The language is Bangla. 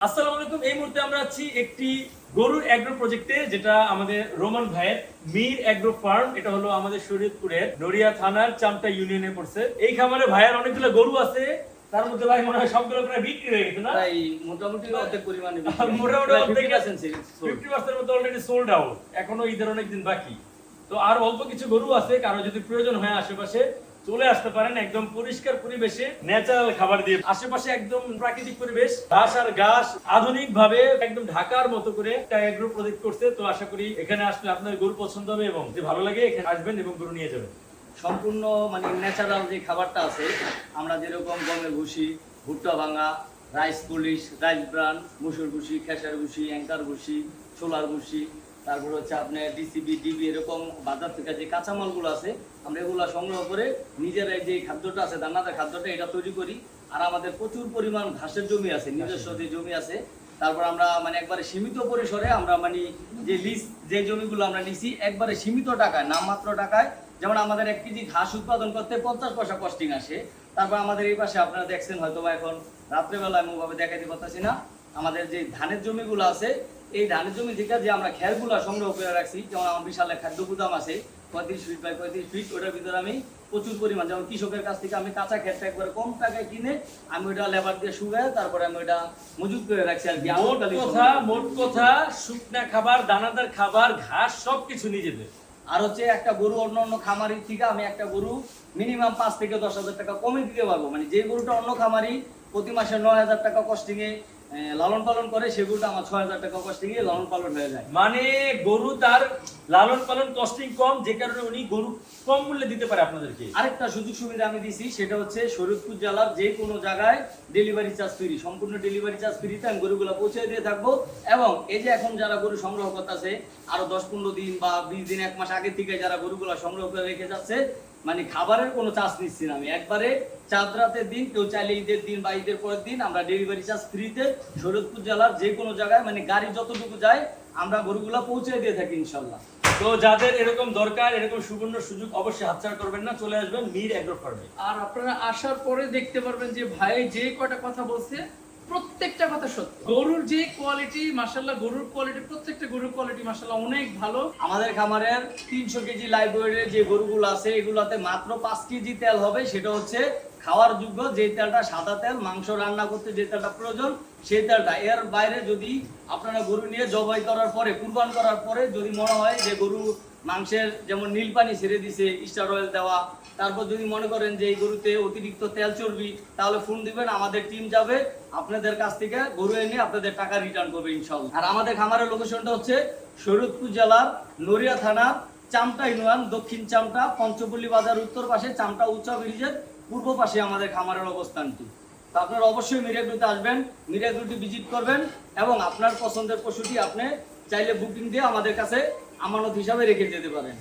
আসসালামু আলাইকুম। এই মুহূর্তে আমরা আছি একটি গরুর অ্যাগ্রো প্রজেক্টে যেটা আমাদের রোমান ভাইয়ের মীর অ্যাগ্রো ফার্ম এটা হলো আমাদের শরীয়তপুরের নড়িয়া থানার চামটা ইউনিয়নে পড়ছে। এই খামারে ভাইয়ের অনেকগুলো গরু আছে তার মধ্যে ভাই মনে হয় সবগুলো প্রায় বিক্রি হয়ে গেছে না? প্রায় মোটামুটি অর্ধেক পরিমাণে মোটামুটি অর্ধেক মতো অলরেডি সোল্ড আউট এখনও ঈদের অনেক দিন বাকি। তো আর অল্প কিছু গরু আছে কারও যদি প্রয়োজন হয় আশেপাশে চলে আসতে পারেন একদম পরিষ্কার পরিবেশে ন্যাচারাল খাবার দিয়ে। আশেপাশে একদম প্রাকৃতিক পরিবেশ, ঘাস আর ঘাস আধুনিক ভাবে একদম ঢাকার মতো করে একটা এগ্রো প্রজেক্ট করছে। তো আশা করি এখানে আসলে আপনার গরু পছন্দ হবে এবং যে ভালো লাগে, এখানে আসবেন এবং গরু নিয়ে যাবেন। সম্পূর্ণ মানে ন্যাচারাল যে খাবারটা আছে, আমরা যেরকম গমের ভুসি, ভুট্টা ভাঙা রাইস পুলিশ রাইস ব্রান মুসুর ভুসি, খেসার ভুসি, অ্যাঙ্কার ভুসি, ছোলার ভুসি তারপর হচ্ছে আপনার ডিসিবি ডিবি এরকম বাজার থেকে যে কাঁচামালগুলো আছে, আমরা এগুলো সংগ্রহ করে নিজেরাই যে খাদ্যটা আছে, দানাদার খাদ্যটা, এটা তৈরি করি। আর আমাদের প্রচুর পরিমাণ ঘাসের জমি আছে, নিজস্ব যে জমি আছে। তারপর আমরা মানে একবারে সীমিত পরিসরে আমরা মানে যে লিজ যে জমিগুলো আমরা নিছি, একবারে সীমিত টাকায়, নামমাত্র টাকায়। যেমন আমাদের এক কেজি ঘাস উৎপাদন করতে পঞ্চাশ পয়সা কস্টিং আসে। তারপর আমাদের এই পাশে আপনারা দেখছেন হয়তো বা এখন রাত্রেবেলা আমি ওভাবে দেখাইতে পারতেছি না। আমাদের যে ধানের জমিগুলো আছে এই ধানের জমি থেকে যে আমরা খেরগুলো সংগ্রহ করে রাখছি যেমন আমার বিশাল খাদ্য গুদাম আছে পঁয়ত্রিশ ফিট বাই পঁয়ত্রিশ ফিট ওটার ভিতরে আমি প্রচুর পরিমাণ যেমন কৃষকের কাছ থেকে আমি কাঁচা খেরটা একবারে কম টাকায় কিনে আমি ওটা লেবার দিয়ে শুকায় তারপরে আমি ওটা মজুত করে রাখছি আর কি। মোট কথা মোট কথা শুকনা খাবার দানাদার খাবার ঘাস সবকিছু নিজেদের। আর হচ্ছে একটা গরু অন্য অন্য খামারি থেকে আমি একটা গরু মিনিমাম পাঁচ থেকে দশ হাজার টাকা কমে দিতে পারব। মানে যে গরুটা অন্য খামারি প্রতি মাসে নয় হাজার টাকা কস্টিংয়ে লালন পালন করে সেগুলোটা আমার ছয় হাজার টাকা কস্টিংয়ে লালন পালন হয়ে যায়। মানে গরু তার লালন পালন কস্টিং কম, যে কারণে উনি গরু কম মূল্যে দিতে পারে আপনাদেরকে। আরেকটা সুযোগ সুবিধা আমি দিছি, সেটা হচ্ছে শরীয়তপুর জেলার যে কোনো জায়গায় ডেলিভারি চার্জ ফ্রি সম্পূর্ণ ডেলিভারি চার্জ ফ্রিতে আমি গরুগুলো পৌঁছে দিয়ে থাকব। এবং এই যে এখন যারা গরু সংগ্রহ করতেছে, আরও দশ পনেরো দিন বা বিশ দিন, এক মাস আগে থেকে যারা গরুগুলো সংগ্রহ করে রেখে যাচ্ছে মানে খাবারের কোনো চার্জ নিচ্ছি না আমি। একবারে চাঁদ রাতের দিন, কেউ চাইলে ঈদের দিন বা ঈদের পরের দিন আমরা ডেলিভারি চার্জ ফ্রিতে শরীয়তপুর জেলার যে কোনো জায়গায় মানে গাড়ি যতটুকু যায় আমরা গরুগুলো পৌঁছে দিয়ে থাকি ইনশাল্লাহ তো যাদের এরকম দরকার এরকম সুবর্ণ সুযোগ অবশ্যই হাতছাড়া করবেন না চলে আসবেন মীর অ্যাগ্রো ফার্মে আর আপনারা আসার পরে দেখতে পারবেন যে ভাই যে কয়টা কথা বলছে প্রত্যেকটা কথা সত্য। গরুর যে কোয়ালিটি মাসাল্লাহ গরুর কোয়ালিটি প্রত্যেকটা গরুর কোয়ালিটি মাসাল্লাহ অনেক ভালো। আমাদের খামারের তিনশো কেজি লাইব্রেরির যে গরুগুলো আছে এগুলাতে মাত্র পাঁচ কেজি তেল হবে সেটা হচ্ছে খাওয়ার যোগ্য যে তেলটা সাদা তেল, মাংস রান্না করতে যে তেলটা প্রয়োজন, সেই তেলটা। এর বাইরে যদি আপনারা গরু নিয়ে জবাই করার পরে, কুরবান করার পরে যদি মনে হয় যে গরু মাংসের যেমন নীল পানি ছেড়ে দিছে, স্টার অয়েল দেওয়া, তারপর যদি মনে করেন যে এই গরুতে অতিরিক্ত তেল চর্বি, তাহলে ফোন দিবেন, আমাদের টিম যাবে, আপনাদের কাছ থেকে গরু এনে আপনাদের টাকা রিটার্ন করবে ইনশাল্লাহ আর আমাদের খামারের লোকেশনটা হচ্ছে শরীয়তপুর জেলার নড়িয়া থানার চামটা ইউনিয়ন দক্ষিণ চামটা, পঞ্চপল্লী বাজার উত্তর পাশে, চামটা উচ্চ ব্রিজের পূর্ব পাশে আমাদের খামারের অবস্থানটি। তো আপনারা অবশ্যই মিরাগুলিতে আসবেন মিরাগুলিটি ভিজিট করবেন এবং আপনার পছন্দের পশুটি আপনি চাইলে বুকিং দিয়ে আমাদের কাছে আমানত হিসাবে রেখে যেতে পারেন।